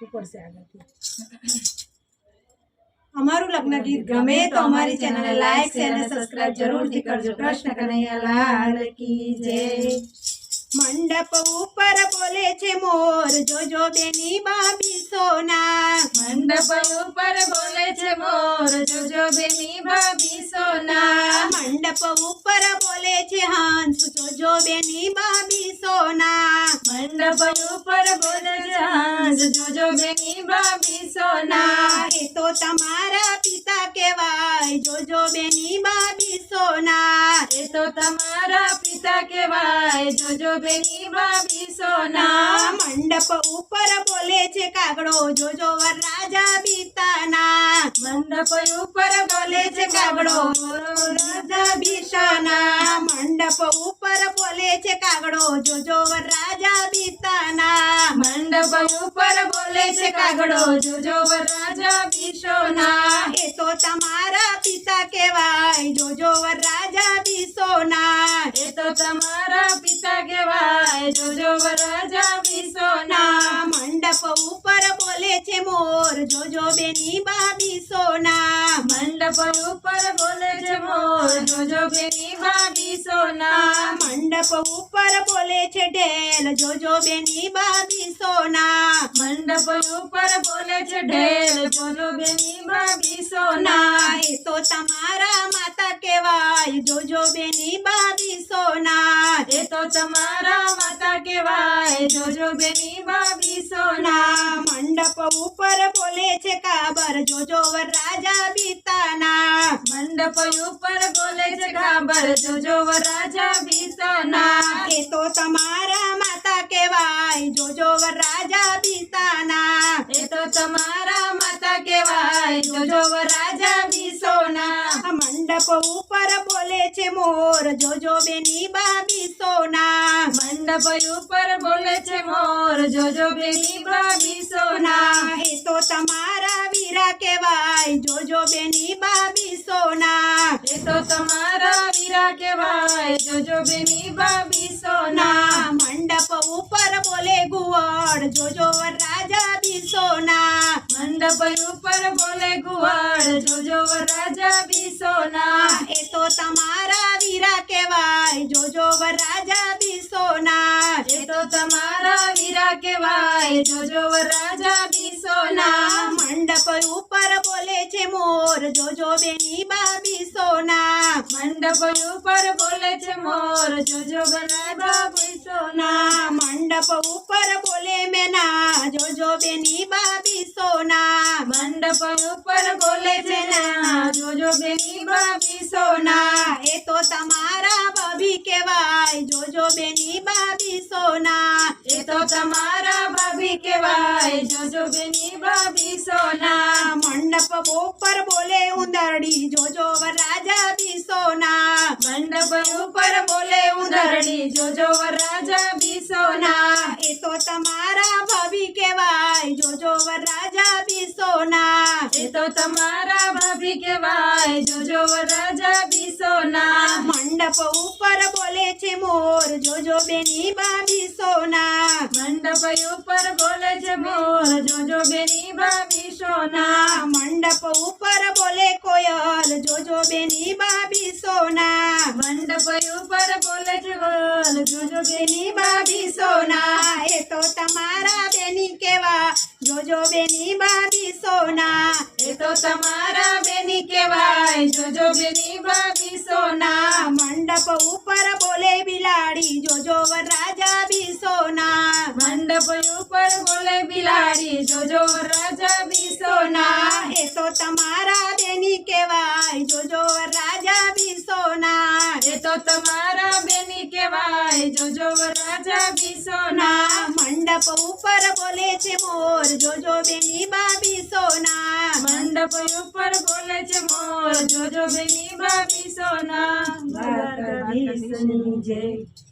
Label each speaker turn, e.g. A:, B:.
A: આપવું પડશે આગળથી અમારું લગ્ન ગીત ગમે તો અમારી ચેનલને લાઈક શેર અને સબસ્ક્રાઇબ જરૂરથી કરજો કૃષ્ણ કનૈયા લાલ કી જય મંડપ ઉપર બોલે છે મોર જોજો બેની બાબી સોના
B: મંડપ ઉપર બોલે છે મોર જોજો બેની ભાભી સોના
A: મંડપ ઉપર બોલે છે હંસ જોજો બેની બાબી સોના
B: મંડપ ઉપર બોલે હંસ જોજો બેની બાબી સોના.
A: એ તો તમારા પિતા કહેવાય. જોજો બેની બાબી સોના.
B: એ તો તમારા પિતા કહેવાય. જોજો બેની બાબી સોના.
A: મંડપ ઉપર બોલે છે કાગડો. જોજો વરરાજા બીતાના
B: મંડપ ઉપર બોલે છે કાગડો.
A: રાજા બોલે છે કાગડો જોજો વરરાજા બીતાના
B: મંડપ ઉપર બોલે છે કાગડો જોજો રાજા બીસોના
A: એ તો તમારા પિતા કહેવાય જોજો વરરાજા બીસોના
B: એ તો તમારા પિતા કહેવાય જોજો રાજા
A: બીસોના મંડપ ઉપર બોલે છે મોર જોજો બેની બાબી સોના
B: મંડપ ઉપર બોલે છે મોર જોજો બેની
A: ના
B: સોના
A: મંડપ ઉપર બોલે છે ઢેલ જોજો બેની બાબી સોના.
B: મંડપ ઉપર બોલે છે ઢેલ જોજો બેની બાબી સોના.
A: એ તો તમારા માતા કહેવાય જોજો બેની બાબી સોના.
B: એ તો તમારા માતા કહેવાય જોજો બેની બાબી સોના.
A: મંડપ ઉપર બોલે છે કાબર જોજો વરરાજા બીતાના
B: મંડપ ઉપર બોલે છે ગાબર જોજો વરરાજા વિસોના
A: એ તો તમારા માતા કહેવાય જોજો વરરાજા બીતાના
B: એ તો તમારા માતા કહેવાય જોજો વરરાજા વિસોના
A: મંડપ ઉપર બોલે છે મોર જોજો બેની બાબી સોના
B: મંડપ ઉપર બોલે છે મોર જોજો બેની બા સોના
A: એ તો તમારા વીરા કહેવાય જોજો બેની બાબી સોના
B: તમારા વીરા કહેવાય. જોજો બેની બાબી સોના.
A: મંડપ ઉપર બોલે ગુવડ. જોજો રાજા બી સોના.
B: મંડપ ઉપર બોલે ગુવાડ. જોજો રાજા સોના.
A: એ તો તમારા વીરા કહેવાય. જોજો રાજા બી સોના.
B: એ તો તમારા વીરા કહેવાય. જોજો રાજા બી
A: સોના. મંડપ ઉપર બોલે છે મોર. જોજો બેની બાબી સોના.
B: મંડપ ઉપર બોલે છે મોર, જોજો રાજા બાબુઈ
A: સોના. મંડપ ઉપર બોલે મેના, જોજો બેની બાબી સોના.
B: મંડપ ઉપર બોલે છે ના, જોજો બેની સોના
A: સોના. એ તો તમારા ભાભી કહેવાય, જોજો બેની બાબી સોના.
B: એ તો તમારા ભાભી કહેવાય જોજો બેની ભાભી સોના
A: ના મંડપ ઉપર બોલે ઉંદરડી જોજો રાજા બી સોના
B: મંડપ ઉપર બોલે ઉંદરડી જોજો રાજા વિસોના
A: સોના એ તો તમારા ભાભી કહેવાય જોજો રાજા બી સોના
B: એ તો તમારા ભાભી કહેવાય જોજો રાજા વિસોના
A: મંડપ ઉપર બોલે છે
B: મંડપ ઉપર બોલે છે ગોલ જોજો બેની
A: બાબી સોના. એ તો તમારા બેની કેવા. જોજો બેની બાબી સોના.
B: એ તો તમારા બેની કહેવાય જોજો બેની ભાભી સોના.
A: મંડપ ઉપર બોલે બિલાડી. જોજો રાજા બી સોના.
B: મંડપ ઉપર બોલે બિલાડી. જોજો રાજા બી
A: સોના. એ તો તમારા બેની કેવાય. જોજો
B: તો તમારા બેની કહેવાય જોજો રાજા
A: બિસોના મંડપ ઉપર બોલે છે મોર જોજો બેની બાબી સોના
B: મંડપ ઉપર બોલે છે મોર જોજો બેની બાબી સોના
A: જય.